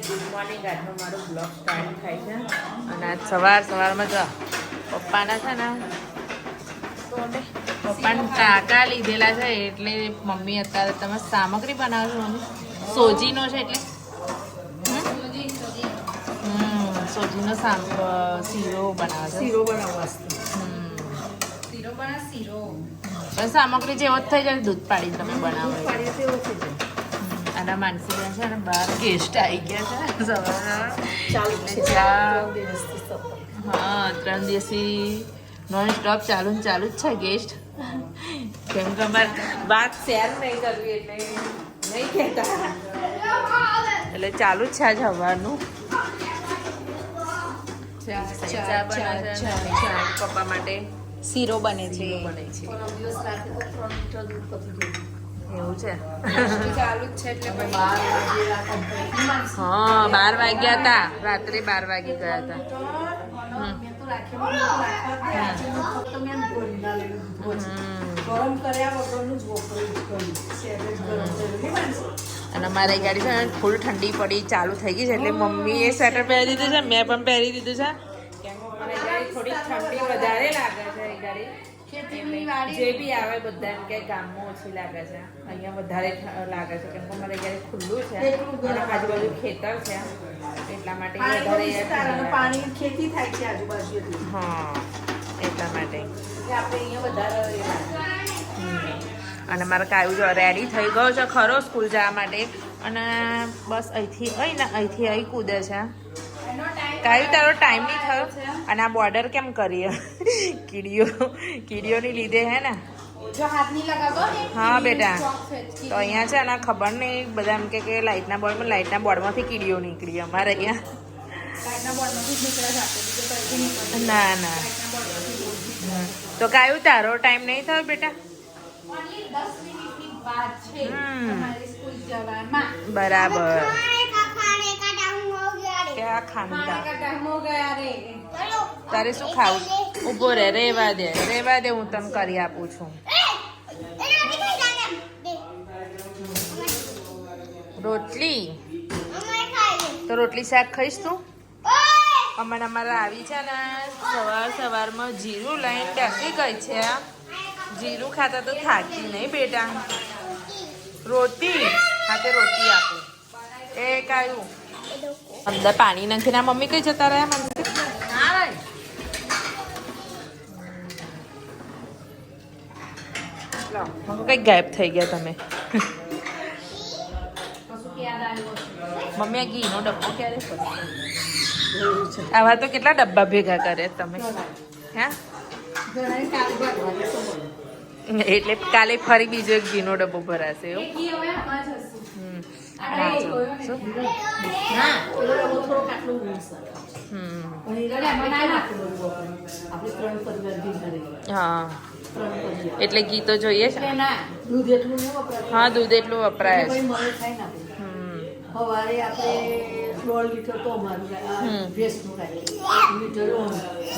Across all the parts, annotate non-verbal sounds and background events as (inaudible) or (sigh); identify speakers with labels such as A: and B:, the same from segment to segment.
A: Good morning આજનો મારો blog start થાય છે. અને આજ સવાર સવારમાં જો પપ્પાના છે ને પપ્પાને ટાંકા લીધેલા છે એટલે મમ્મી અત્યારે તમે સામગ્રી બનાવો છો મમ્મી? સોજીનો છે એટલે? સોજીનો સામ શીરો બનાવે
B: શીરો બનાવવા
A: હમ.
C: શીરો બના શીરો.
A: સામગ્રી જેવો જ થઈ જાય દૂધ પાડી તમે બનાવો. અને માનસીબેન છે ને બહાર ગેસ્ટ આવી ગયા છે ચા. હા ત્રણ દિવસથી નોન સ્ટોપ ચાલુ ને ચાલુ જ છે ગેસ્ટ. કેમ કે અમારે વાત શેર નહીં કરવી એટલે નહીં કહેતા. એટલે ચાલુ જ છે આજ છે પપ્પા માટે
C: શીરો બને છે.
A: બને છે. એવું છે હા બાર વાગ્યા હતા રાત્રે બાર વાગી ગયા હતા
B: અને મેં તો રાખ્યા મેં તો રાખવા જ આજે હું ફક્ત મેં ભરીને આલેલું દૂધ જ.
A: હમ.
B: ગરમ કર્યા વગરનું જ વપરાયું કર્યું સહેજ જ ગરમ થયેલું નહીં માનસી?
A: અને મારી ગાડી છે ને ફૂલ ઠંડી પડી ચાલુ થઈ ગઈ છે એટલે મમ્મીએ સ્વેટર પહેરી દીધું છે મેં પણ પહેરી દીધું છે થોડી ઠંડી વધારે લાગે છે એ ગાડી
B: ખેતીની વાડી
A: જે બી આવે. બધા એમ કે ગામમાં ઓછી લાગે છે. અહીંયા વધારે લાગે છે કેમ કે મારે ગાડી ખુલ્લું છે. અને આજુબાજુ ખેતર છે. એટલા માટે વધારે.
B: પાણી ખેતી થાય છે આજુબાજુ
A: હા એટલા માટે.
B: આપણે અહીંયા વધારે
A: અને મારે કાયું જો રેડી થઈ ગયો છે ખરો સ્કૂલ જવા માટે. અને બસ અહીંથી અહીં ને અહીંથી અહીં કૂદે છે. કાયું તારો ટાઈમ નહીં થયો? અને આ બોર્ડર કેમ કરીએ? કીડીઓ કીડીઓની લીધે હે ને? હા બેટા. તો અહીંયા છે ને ખબર નહીં બધા એમ કે કે લાઇટના બોર્ડમાં લાઇટના બોર્ડમાંથી કીડીઓ નીકળી અમારે અહીંયા. ના ના. તો કાયું તારો ટાઈમ નહીં થયો બેટા?
C: Only આ
A: ખાનતા તારે શું ખાવું? ઊભો રે રેવા દે. રેવા દે હું તને કરી આપું છું. રોટલી તો રોટલી શાક ખાઈશ તું? અમારે અમારા આવી છે ને સવાર સવારમાં જીરું લઈને ટેકી ગઈ છે. જીરું ખાતા તો થાકી નહીં બેટા. રોટી. હા તે રોટી આપું. એ કાયું અંદર પાણી નાખીને મમ્મી કઈ જતા રહ્યા મમ્મી કઈ ગાયબ થઈ ગયા તમે. મમ્મી આ ઘીનો ડબ્બો ક્યારે આવા તો કેટલા ડબ્બા ભેગા કરે તમે. હે. એટલે કાલે ફરી બીજો એક ઘીનો ડબ્બો ભરાશે એવું? હા. એટલે ઘી તો જોઈએ છે?
C: એટલે ના
B: દૂધ એટલું નહીં વપરાતું.
A: હા દૂધ એટલું વપરાય છે.
B: સવારે આપણે દોઢ લીટર તો અમારું ભેંસનું રાખીએ લીટર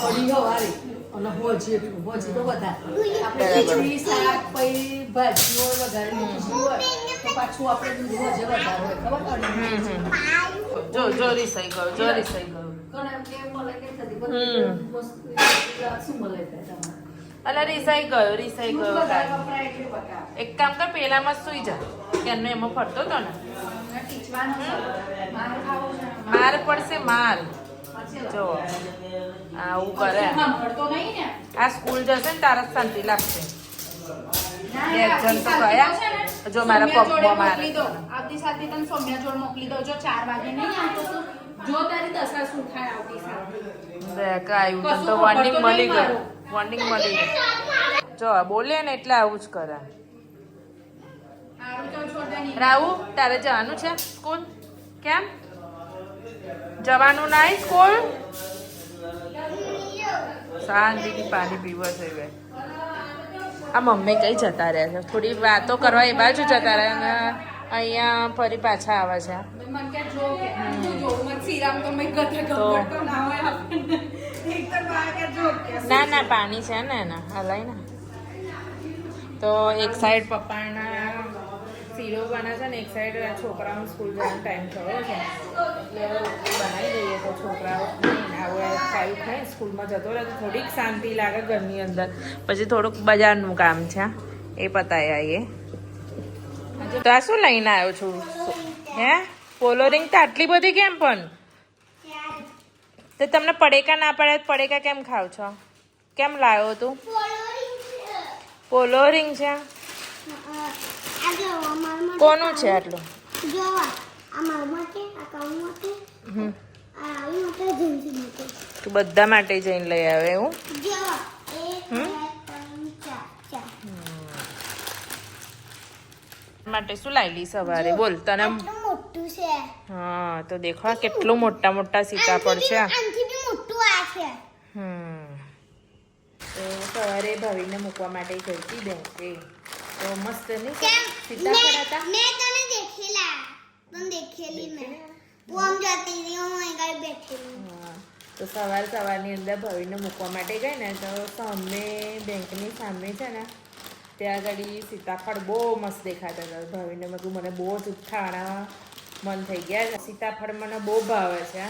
B: અઢી સવારે અને હોજી એટલું હોજી તો વધારે. આપણે. ખીચડી શાક પછી ભાજીઓ વધારે ખીચડી હોય. તો પાછું આપણે દૂધ હોજે વધારે હોય ખબર અઢી
A: હમ, હમ. જો જો રીસાઈ ગયો જો રીસાઈ ગયો અલા રીસાઈ ગયો રીસાઈ ગયો. એક કામ કર પેલામાં સુઈ જા. કેનો એમાં ફરતો હતો ને.
C: મારે
A: પડશે માર જો આવું કરે. આ સ્કૂલ જશે ને તારા શાંતિ લાગશે. બે જણ તો ગયા. જો મારા પપ્પા મારે.
C: મોકલી દો. આવતી સાલથી તને સૌમ્યા જોડે મોકલી દો જો ચાર વાગે નહીં આવતો તો જો તારી દશા શું થાય આવતી સાલ
A: દેખ આવ્યું તો વોર્નિંગ મળી ગયું. વોર્નિંગ મળી ગયું. જો બોલે ને એટલે આવું જ કરે. રાહુ તારે જવાનું છે સ્કૂલ? કેમ? જવાનું નહીં સ્કૂલ? શાંતિથી પાણી પીવા જઈ આ મમ્મી કઈ જતા રહ્યા છે? થોડી વાતો કરવા એ બાજુ જતા રહ્યા અને અહીંયા ફરી પાછા આવે છે.
C: ના
A: ના પાણી છે ને એના. હલાય ને. તો એક સાઈડ પપ્પાના શીરો બને છે ને એક સાઈડ છોકરાઓને સ્કૂલ જવાનો ટાઈમ થયો છે. એટલે બનાવી દઈએ તો છોકરાઓ ખાઈને ખાય સ્કૂલમાં જતો રહે તો થોડીક શાંતિ લાગે ઘરની અંદર. પછી થોડુંક બજારનું કામ છે એ પતાય આવીએ તો આ શું લઈને આવ્યો છું? હે? પોલો રિંગ તો આટલી બધી કેમ પણ? તો તમને પડેકા ના પડે પડેકા કેમ ખાવ છો? કેમ લાવ્યો તું? પોલો રિંગ છે? કોનું છે આટલું? હમ. તું બધા માટે જઈને લઈ આવે એવું? માટે શું લાવેલી સવારે? બોલ તને
D: મોટું છે.
A: હા તો દેખો આ કેટલું મોટા મોટા સીતાફળ છે. હમ. તો સવારે ભાવીને મૂકવા માટે ગઈ હતી બેંકે. તો મસ્ત નહીં સીતાફળ હતા
D: મેં તને દેખેલા. પણ દેખેલી મેં.
A: તો સવાર સવારની અંદર ભાવિને મૂકવા માટે ગઈ ને તો સામે બેંકની સામે છે ને ત્યાં આગળ સીતાફળ બહુ મસ્ત દેખાતા હતા. ભાવિને બધું મને બહુ જ ખાણા મન થઈ ગયા છે. સીતાફળ મને બહુ ભાવે છે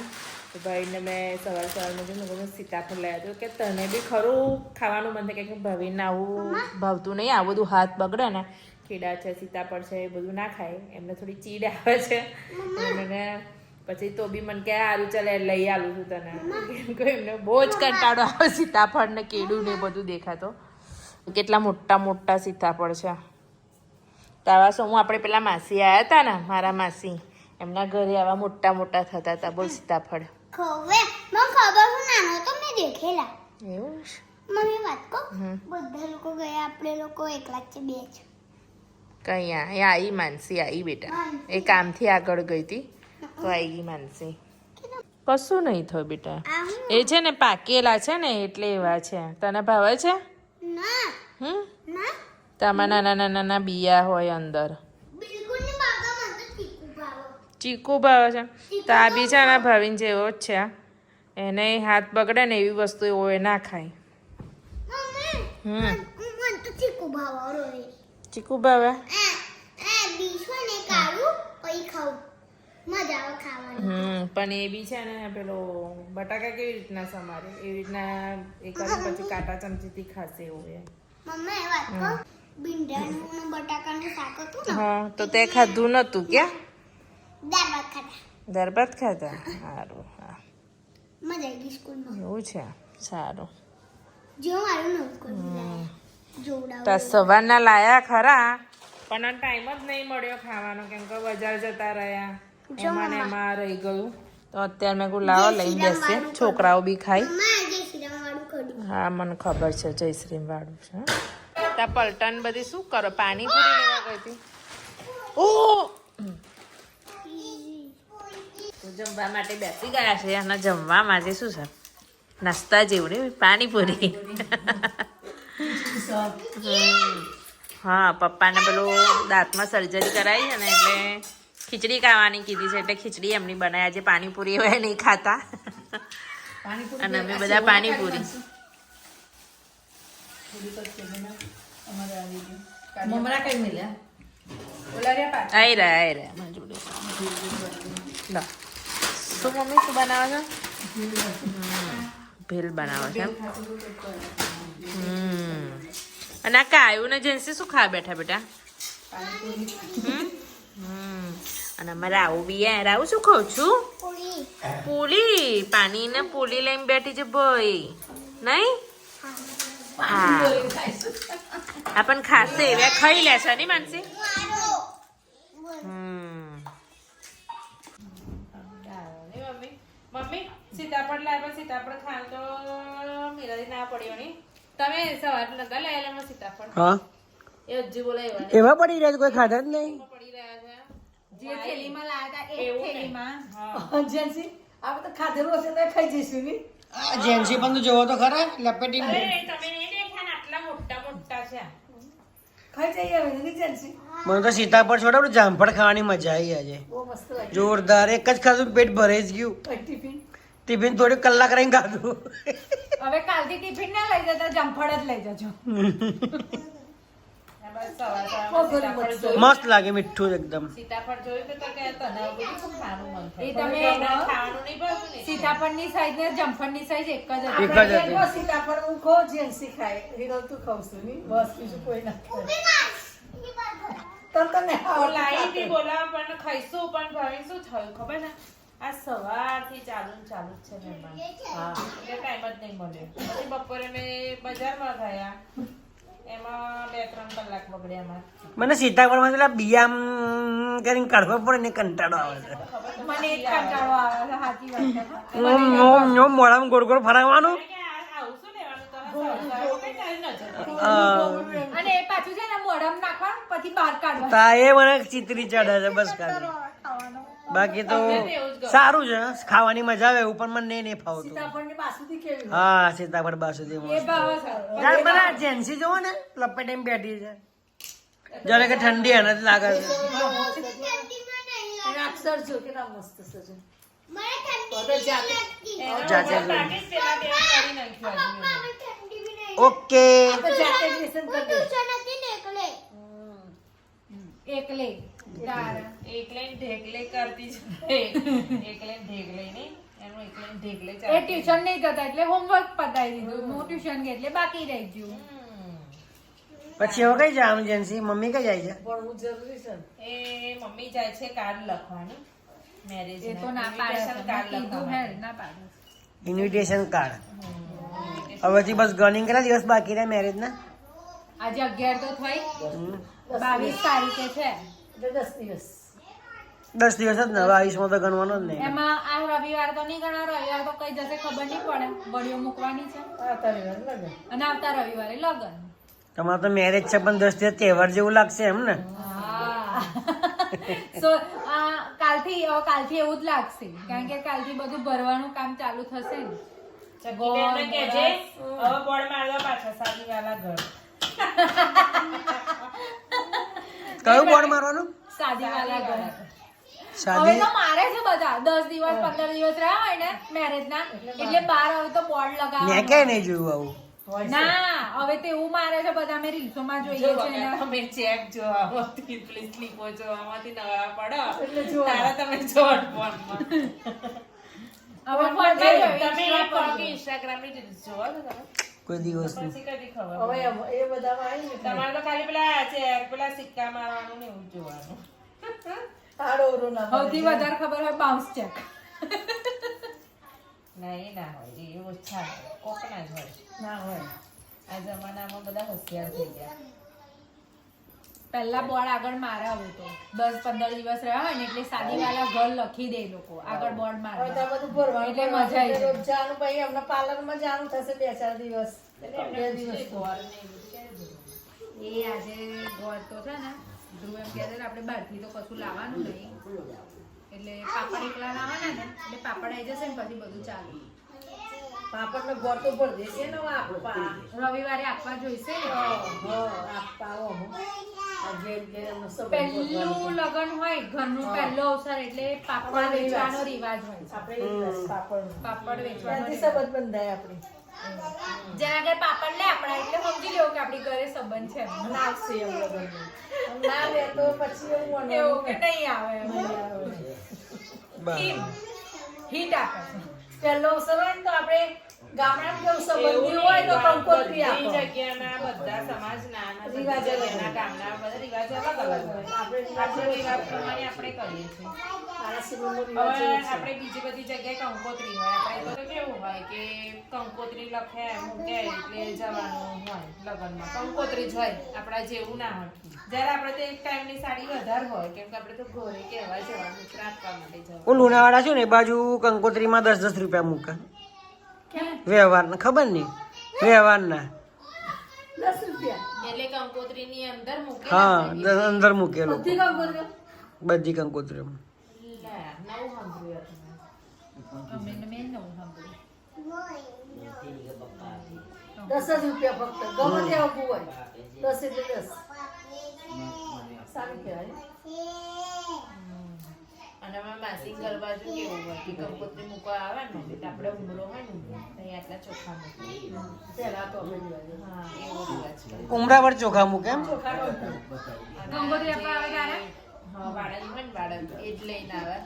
A: તો ભાઈને મેં સવાર સવારમાં જોઈને મને સીતાફળ લઈ આવ્યો કે તને બી ખરું ખાવાનું મન થાય. કે ભવિને આવું ભાવતું નહીં આવું બધું હાથ બગડે ને ખીડા છે સીતાફળ છે એ બધું ના ખાય. એમને થોડી ચીડ આવે છે. મને પછી તો બી મને કે સારું ચાલે લઈ આલું છું તને. (laughs) એમને બહુ જ કંટાળો આવે સીતાફળ ને કેળું ને બધું દેખાતો કેટલા મોટા મોટા સીતાફળ છે. તાવા શું આપણે પેલા માસી આવ્યા હતા ને મારા માસી એમના ઘરે આવા મોટા મોટા થતા હતા બોલ સીતાફળ. એવું
D: મમ્મી વાત
A: કો
D: બધા લોકો ગયા આપણે લોકો એકલા છે બે છે
A: કઈ આ એ આવી માનસી આવી બેટા. એ કામથી આગળ ગઈ હતી. તો આવી ગઈ માનસી. કશું નહીં થયું બેટા. એ છે ને પાકેલા છે ને એટલે એવા છે. તને ભાવે છે?
D: ના
A: હમ?
D: ના
A: નાના નાના નાના બિયા હોય અંદર.
D: ચીકુ ભાવે
A: છે. તો આ બી છે ને ભાવિન જેવો જ છે. એને હાથ બગડે ને એવી વસ્તુ એવો એ ના ખાય.
D: મમ્મી
A: હમ.
D: ચીકુ ભાવે?
A: ચીકુ ભાવે?
D: એ એ ને કાઢું પછી ખાવું મજા આવે ખાવાની.
A: હમ પણ એ બી છે ને પેલો બટાકા કેવી રીતના સમારે? એવી રીતના એ કરે પછી કાંટા ચમચીથી ખાશે એવું એ
D: મમ્મી એ વાત કહું ભીંડાનું ને બટાકાનું શાક હતું ને?
A: હા તો તે ખાધું નતું ક્યાં?
D: દાળ ખાધા.
A: દાળ ભાત ખાધા? સારું હા.
D: મજા આવી ગઈ સ્કૂલમાં.
A: એવું છે? સારું.
D: જો મારું નવું સ્કૂલ
A: તો સવારના લાયા ખરા પણ ટાઈમ જ નહીં મળ્યો ખાવાનો કેમ કે બજાર જતા રહ્યા. એમાં ને એમાં રહી ગયું. તો અત્યારે મેં કહું લાવો લઈને બેસે છોકરાઓ બી ખાય. હા મને ખબર છે જયશ્રી વાળું છે ત્યાં પલટન બધી શું કરો? પાણીપુરી લેવા ગઈ હતી. ઓ! જમવા માટે બેસી ગયા છે અને જમવા માટે શું છે? નાસ્તા જેવું ને પાણીપુરી. (laughs) હા પપ્પાને પેલું દાંતમાં સર્જરી કરાવી છે ને એટલે ખીચડી ખાવાની કીધી છે એટલે ખીચડી એમની બનાવી આજે પાણીપુરી હવે નહીં ખાતા. અને અમે બધા પાણીપુરી.
B: મમરા કઈ મળ્યા.
A: આઈ રહ્યા આઈ રહ્યા. મારી જોડે શું મમ્મી શું બનાવો છો? ભેલ બનાવો છો એમ? હમ. અને આ કાયું ને જેન્સી શું ખા બેઠા બેટા? હમ? અને અમારે આવું બી યાર. આવું શું કહું છું?
D: પૂરી.
A: પુલી પાણી ને પુલી લઈને બેઠી છે ભાઈ. નહીં? હા.
B: પાણીપુરી ખાઈશું.
A: આ પણ ખાશે. એવા ખાઈ લેશે નહીં માનસી? મમ્મી. મમ્મી સીતાફળ લાવ્યા સીતાફળ ખાવ તો મીરાથી ના પડ્યો નહીં. તમે સવાર નતા લાયેલા સીતાફળ?
E: એવા પડી રહ્યા છે કોઈ ખાધા જ નહીં?
A: પડી રહ્યા
C: જે થેલીમાં લાવ્યા હતા એ થેલીમાં
B: જેન્સી આપણે તો ખાધેલું હશે તો ખાઈ જઈશું ની.
E: જેન્સી પણ તો જોવો તો ખરા લપેટી
A: અરે તમે નહીં દેખા ને આટલા મોટા મોટા છે.
B: ખાઈ જઈએ હવે નહીં જેન્સી?
E: મને તો સીતાફળ છોડો જામફળ ખાવાની મજા આવી આજે.
B: બહુ મસ્ત લાગ્યું
E: જોરદાર એક જ ખાધું પેટ ભરાઈ જ ગયું.
B: ટિફિન?
E: ટિફિન થોડી કલાક રહીને ખાધું.
C: હવે કાલથી ટિફિન ના લઈ જતા જામફળ જ લઈ જજો (laughs)
A: બસ સવાર સવારમાં સીતાફળ જોયું.
E: મસ્ત લાગે મીઠું એકદમ
A: સીતાફળ જોયું તો તો કે તને હવે બધું શું ખાવાનું મન થાય?
C: એ તમે
A: પણ હમણાં ખાવાનું નહીં ભાવતું ને.
C: સીતાફળની સાઈઝ સાઈઝ એક જ
E: એક જ
B: સીતાફળ હું ખાઉં, જેન્સી ખાય. હિરલ તું ખાઉં છું નહીં? બસ બીજું કોઈ ના. તને તો નહીં
A: તો લાઈ હતી
B: ખાતે.
A: પણ ખાઈશું પણ ભાઈ શું થયું ખબર ને આ સવારથી ચાલુ ને ચાલુ જ છે મહેમાન
B: હા.
A: એટલે ટાઈમ જ નહીં મળ્યો બપોરે મેં બજારમાં ગયા એમાં બે ત્રણ કલાક બગડ્યા અમારે
E: મને સીધા પેલા બિયા બિયામ કરીને કાઢવા પડે ને કંટાળો આવે છે.
C: મને એક કંટાળો આવે છે સાચી વાત છે.
E: ઓમ, ઓમ, ગોળ ગોળ ફરાવવાનું?
C: અને એ પાછું છે ને મોઢામાં નાખવાનું પછી બહાર કાઢવાનું.
E: તા એ મને ચિતરી ચડે છે બસ ખાલી. બાકી તો સારું છે ખાવાની મજા આવે એવું પણ મને નહીં ફાવતું? હા સીતાફળ બાસુદી બધા જેન્સી જોવો ને લપેટ એમ બેઠી છે. જ્યારે કે ઠંડી એને લાગે છે. ઓકે
B: તો જાતે જ લેસન કરી દે.
D: ટ્યુશન હતી ને એટલે
C: એકલે તારે
A: એકલે ને ઢેકલે કરતી છે એકલે ને ઢેકલે નહીં એનું એકલે ને ઢેકલે
C: એ
A: ચાલતું.
C: ટ્યુશન નહીં જતા એટલે હોમવર્ક પતાવી દીધું. હું ટ્યુશન ગઈ એટલે બાકી રહી ગયું.
A: હમ.
E: પછી હવે કઈ જવાનું જેન્સી? મમ્મી કઈ જાય છે?
B: ભણવું જરૂરી છે ને.
A: એ મમ્મી જાય છે કાર્ડ લખવાનું. મેરેજ
C: એ તો ના પાડે છે. મેં કીધું હે ના પાડે.
E: Invitation card. હવેથી બસ ગર્નિંગ કેટલા દિવસ બાકી રહ્યા મેરેજ ના?
C: આજે અગિયાર તો થઈ. બાવીસ તારીખે છે.
B: એટલે દસ દિવસ.
E: દસ દિવસ જ ને બાવીસમાં તો ગણવાનો જ નહીં
C: એમાં આ રવિવાર તો નહીં ગણા રવિવાર તો કઈ જશે ખબર નહીં પડે. વડીઓ મૂકવાની છે.
B: આવતા રવિવારે લગન.
C: અને આવતા રવિવારે લગન.
E: તમારે તો મેરેજ છે પણ દસ દિવસ તહેવાર જેવું લાગશે એમ ને.
C: સો (laughs) આ કાલથી કાલથી એવું જ લાગશે. કારણ કે કાલથી બધું ભરવાનું કામ ચાલુ થશે ને.
A: હવે બોર્ડ મારવા પાછા શાદીવાલા ઘર. (laughs)
E: કયું બોર્ડ મારવાનું?
C: શાદી વાળા ઘર હવે તો મારે છે બધા. દસ દિવસ પંદર દિવસ રહ્યા હોય ને મેરેજ ના એટલે બાર હવે તો બોર્ડ
E: મેં
C: લગાવવાનું
E: નહીં જોયું આવું.
C: ના હવે તે એવું મારે છે બધા મેં રીલ્સો માં જોઈએ છે ને.
A: તમે ચેક જો આવતી પ્લીઝ લીપો જો આમાંથી નવા પડો.
B: એટલે.
A: તારા તમે જોડ
C: હવે ફોનમાં
A: તમે
C: પર
A: પગ
C: જોઈએ.
A: Instagram ની રીલ્સ જોવો છો તમે.
E: કોઈ દિવસ
B: હવે એ બધામાં આવી
A: તમારે તો ખાલી પેલા ચેક પેલા સિક્કા મારવાનું ને એવું જોવાનું.
B: તારો ઓરો ના
C: સૌથી વધારે ખબર હોય બાઉન્સ ચેક
A: ના એ ના હોય. એ ઓછા કોક કોકના જ હોય.
B: ના હોય.
A: આ જમાનામાં બધા હોશિયાર થઈ ગયા.
C: પહેલા બોર્ડ આગળ મારા હવે તો દસ પંદર દિવસ રહ્યા હોય ને એટલે સાદી વાળા ઘર લખી દે લોકો. આગળ બોર્ડ મારે.
B: બધું ભરવાનું
C: એટલે મજા આવી.
B: રોજ જવાનું પછી એમના પાર્લરમાં જવાનું થશે બે ચાર દિવસ. બે દિવસ.
C: એ આજે ગોળ તો છે ને ધ્રુવ એમ કહે છે આપણે બહારથી તો કશું લાવવાનું નહીં. એટલે પાપડ એકલા લાવવાના ને એટલે પાપડ આવી જશે ને પછી બધું ચાલુ.
B: પાપડનો ગોળ તો ભરી દેશે ને હવે
C: રવિવારે આપવા જોઈશે ને
B: હા, આપવા આવો અમુક. આ ઘેર ઘેર એમનો સંબંધ
C: પહેલું લગ્ન હોય ઘરનું પહેલો અવસર એટલે પાપડ વેચવાનો રિવાજ હોય. છે
B: આપણે એ
C: પાપડ વેચવાનો.
B: સંબંધ બંધાય આપણે.
C: જેના પાપડ લે આપણા એટલે સમજી લેવું કે આપણી ઘરે સંબંધ છે.
B: ના આવશે એમ લગ્નનું. ના લે તો પછી એવું
C: એવું કે નહીં આવે. એમ.
B: નહીં આવે.
C: હિટ આપે
B: પહેલો અવસર હોય ને તો આપણે ગામડામાં કેવું સંબંધી હોય તો કંકોત્રી આપો.
A: જગ્યાના બધા સમાજના
B: રિવાજો અલગ
A: ગામના બધા રિવાજો અલગ અલગ હોય.
B: આપણે
A: આપણે રિવાજ પ્રમાણે આપણે કરીએ છીએ.
B: મારા શ્રીમંતનો રિવાજ
A: હવે
B: એવો છે.
A: આપણે બીજી બધી જગ્યાએ કંકોત્રી હોય. આપણે તો કેવું હોય કે કંકોત્રી લખે મૂકે એટલે જવાનું હોય લગ્નમાં. કંકોત્રી જ હોય આપણા જેવું ના હોય. જ્યારે આપણે તો એક ટાઈમની સાડી વધારે હોય કેમ કે આપણે તો ઘરે કહેવા જવાનું રાખવા માટે જવાનું.
E: લુણાવાડા છે ને એ બાજુ કંકોત્રીમાં દસ દસ રૂપિયા મૂકે. વ્યવહારના ખબર નહીં.
A: અંદર મૂકે
E: હા અંદર મૂકેલું
B: બધી
A: સાંભળ્યું
B: દસ જ રૂપિયા ફક્ત. ગમે ત્યાં આવતું હોય દસ એટલે દસ. સારું કહેવાય.
A: અને અમારા માસી ઘર બાજુ કેવું હોય કે કંકોત્રી મૂકવા આવે ને એટલે આપણે ઉમરો હોય ને આટલા ચોખા મૂકે.
B: પહેલા તો
A: હા એવો રિવાજ
E: ઉમરા પર ચોખા મૂકે એમ?
B: ચોખા
C: કંકોત્રી આપવા આવે ત્યારે?
A: હા વાળંદ હોય ને એ જ લઈને આવે.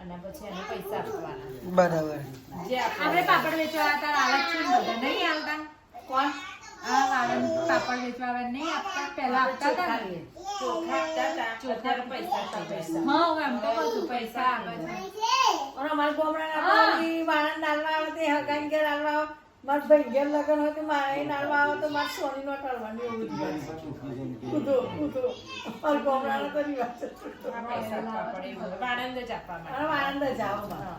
A: અને પછી એને પૈસા આપવાના.
E: બરાબર.
A: જે આપણે
C: પાપડ વેચવા હતા હાલત છે? બધા નહીં આવતા કોણ? પાપડ વેચવા નહીં આપતા પહેલા આપતા હતા ને.
A: ચોખા આપતા પૈસા
C: હા એમ તો કહું પૈસા આવે
B: અમારા ગામડાના વાળા નાલવા આવે તે હગાઈ ઘેર નાલવા આવે. મારા ભાઈ ઘેર લગન હોય તો મારે નાલવા આવે તો મારે સોની નો ટાળવાની એવું જ. કૂદો કૂદો.
A: પૈસા આપવા પડે એવું હોય. વાળંદ જ આપવા
B: અને જ આવો. મારે.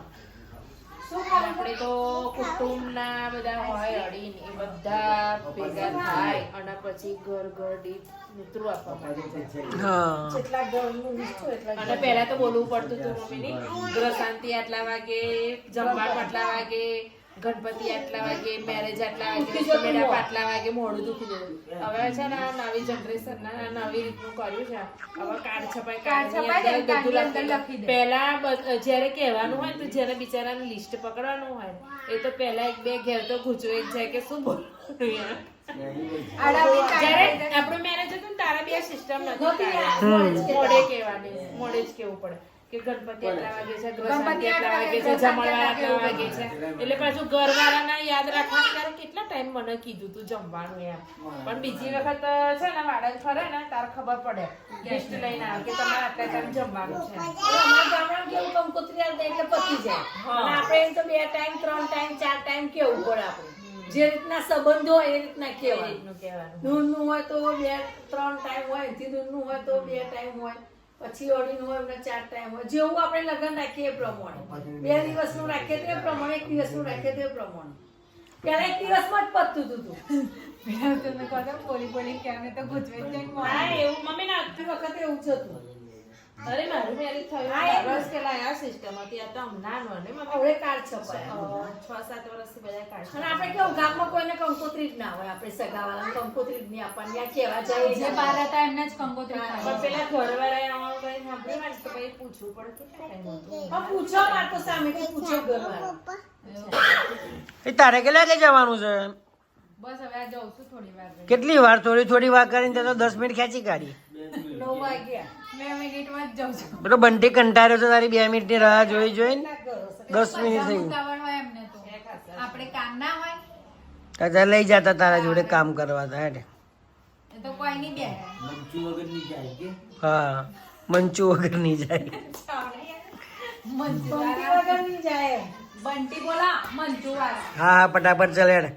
A: આપણે તો કુટુંબના બધા હોય અડીને એ બધા ભેગા થાય અને પછી ઘર ઘર દીઠ મિત્રો આપવા
B: જેટલા ઘરનું
A: અને પહેલા તો બોલવું પડતું હતું મમ્મીની ગ્રહ શાંતિ આટલા વાગે જમવાનું આટલા વાગે ગણપતિ આટલા વાગે મેરેજ આટલા વાગે મેળાપ આટલા વાગે મોડું દુખી જવું હવે છે ને આ નવી જનરેશન ના નવી રીતનું કર્યું છે હવે કાર્ડ છપાય કાર્ડ
C: છપાય
A: બધું
C: અંદર
A: લખી દે. પહેલા જ્યારે કહેવાનું હોય તો જેને બિચારાનું લિસ્ટ પકડવાનું હોય એ તો પહેલા એક બે ઘેર તો જ જાય કે શું બોલવાનું યાર. આપણું મેરેજ હતું તારા બે સિસ્ટમ નથી. મોડે કહેવાની મોડે જ કેવું પડે કે ગણપતિ આટલા વાગે છે ગ્રહ આટલા વાગે છે જમણવાર આટલા વાગે છે. એટલે પાછું ઘરવાળાના યાદ રાખવાનું ત્યારે કેટલા ટાઈમ મને કીધું તું જમવાનું એમ. પણ બીજી વખત છે ને વાડન ફરે ને તારે ખબર પડે લિસ્ટ લઈને આવે કે તમારે આટલા ટાઈમ જમવાનું છે.
B: અમારા ગામડામાં કેવું કંકોત્રી આવે એટલે પતી જાય. અને આપણે એમ તો બે ટાઈમ ત્રણ ટાઈમ ચાર ટાઈમ કેવું પડે આપણે. જે રીતના સંબંધો હોય એ રીતના
A: કહેવાનું.
B: દૂરનું હોય તો બે ત્રણ ટાઈમ હોય એથી દૂરનું હોય તો બે ટાઈમ હોય. પછી અઢીનું હોય એમને ચાર ટાઈમ હોય. જેવું આપણે લગ્ન રાખીએ એ પ્રમાણે. બે દિવસનું રાખીએ તે પ્રમાણે એક દિવસનું રાખીએ તો પ્રમાણે. ત્યારે એક દિવસમાં જ પતતું હતું.
C: પેલા તમે કહો બોલી બોલી કે અમે તો
A: ગુજરાત મમ્મી ના
B: વખતે એવું જ હતું.
A: અરે મારું મેરેજ થયું વર્ષ પેલા આ સિસ્ટમ હતી આ તો નાનો નો
B: હવે કાર્ડ છપાયા.
A: છ સાત વર્ષથી બધા કાઢશે
B: અને આપણે કેવું ગામમાં કોઈને કંકોત્રી જ ના હોય આપણે સગાવાળા કંકોત્રી જ નહીં આપણને આ કહેવા જાય
C: જે બહાર હતા એમને જ કંકોત્રી
A: પણ પેલા ઘરવાળાએ આમાં કઈ સાંભળ્યું હોય તો પછી પૂછવું પડે કે
B: હા, પૂછો માર તો સામેથી પૂછો ઘરવાળા
E: એ તારે કેટલા વાગે જવાનું છે?
C: બસ હવે આ જઉં છું થોડી વાર.
E: કેટલી વાર? થોડી થોડી વાર કરીને તો દસ મિનિટ ખેંચી કાઢી.
B: નવ વાગ્યા.
C: બે મિનિટમાં જ જઉં છું.
E: પેલો બંટી કંટાળ્યો છે તારી બે મિનિટની રાહ જોઈ જોઈને
B: ના?
E: દસ મિનિટ થઈ
C: ઉતાવળ હોય એમને તો. આપણે કામ ના હોય.
E: લઈ જતા તારા જોડે કામ કરવા તા હેડે હા મંચુ વગર નહીં જાય.
B: બંટી વગર નહીં જાય.
C: બંટી બોલા
E: હા હા ફટાફટ ચાલ હેડ.